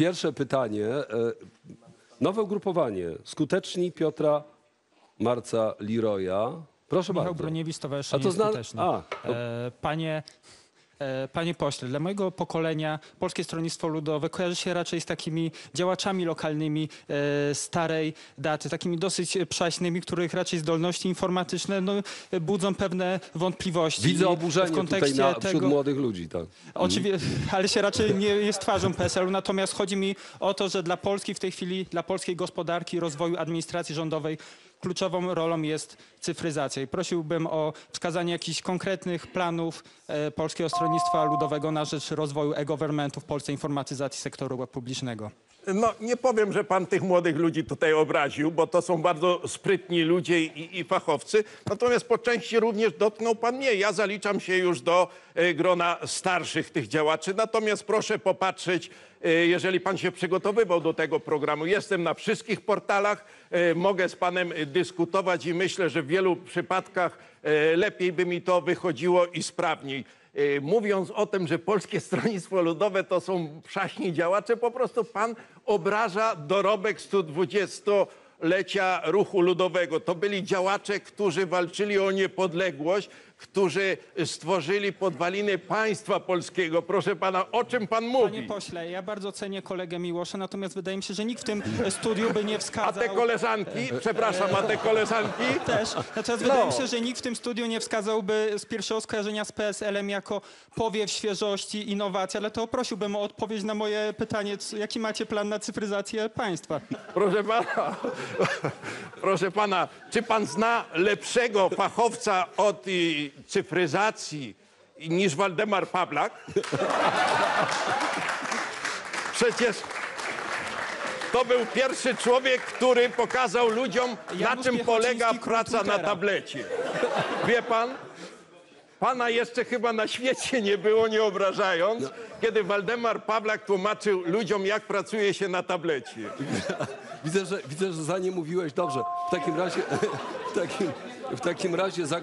Pierwsze pytanie. e, Nowe ugrupowanie. Skuteczni Piotra Marca Leroya. Proszę Michał bardzo. Broniewicz, Stowarzyszenie A to zna- Skuteczne. a, to- E, panie, panie pośle, dla mojego pokolenia Polskie Stronnictwo Ludowe kojarzy się raczej z takimi działaczami lokalnymi e, starej daty, takimi dosyć przaśnymi, których raczej zdolności informatyczne no, budzą pewne wątpliwości. Widzę oburzenie w tutaj kontekście na, wśród tego, młodych ludzi. Tak. Oczywiście, ale się raczej nie jest twarzą PSL-u. Natomiast chodzi mi o to, że dla Polski w tej chwili, dla polskiej gospodarki, rozwoju administracji rządowej kluczową rolą jest cyfryzacja. I prosiłbym o wskazanie jakichś konkretnych planów e, Polskiego Stronnictwa Ludowego na rzecz rozwoju e-governmentu w Polsce, informatyzacji sektoru publicznego. No, nie powiem, że pan tych młodych ludzi tutaj obraził, bo to są bardzo sprytni ludzie i, i fachowcy. Natomiast po części również dotknął pan mnie. Ja zaliczam się już do e, grona starszych tych działaczy. Natomiast proszę popatrzeć, e, jeżeli pan się przygotowywał do tego programu. Jestem na wszystkich portalach, e, mogę z panem dyskutować i myślę, że w wielu przypadkach lepiej by mi to wychodziło i sprawniej. E, Mówiąc o tym, że Polskie Stronnictwo Ludowe to są przaśni działacze, po prostu pan obraża dorobek 120-lecia ruchu ludowego. To byli działacze, którzy walczyli o niepodległość, którzy stworzyli podwaliny państwa polskiego. Proszę pana, o czym pan mówi? Panie pośle, ja bardzo cenię kolegę Miłosza, natomiast wydaje mi się, że nikt w tym studiu by nie A wskazał... te koleżanki, przepraszam, a te koleżanki? Też. Natomiast wydaje mi się, że nikt w tym studiu nie wskazałby z pierwszego skojarzenia z PSL-em jako powiew świeżości, innowacji, ale to prosiłbym o odpowiedź na moje pytanie, jaki macie plan na cyfryzację państwa? Proszę pana, proszę pana, czy pan zna lepszego fachowca od cyfryzacji niż Waldemar Pawlak? Przecież to był pierwszy człowiek, który pokazał ludziom, na czym polega praca na tablecie. Wie pan? Pana jeszcze chyba na świecie nie było, nie obrażając, kiedy Waldemar Pawlak tłumaczył ludziom, jak pracuje się na tablecie. Widzę, że, widzę, że za nie mówiłeś dobrze. W takim razie, w takim, w takim razie za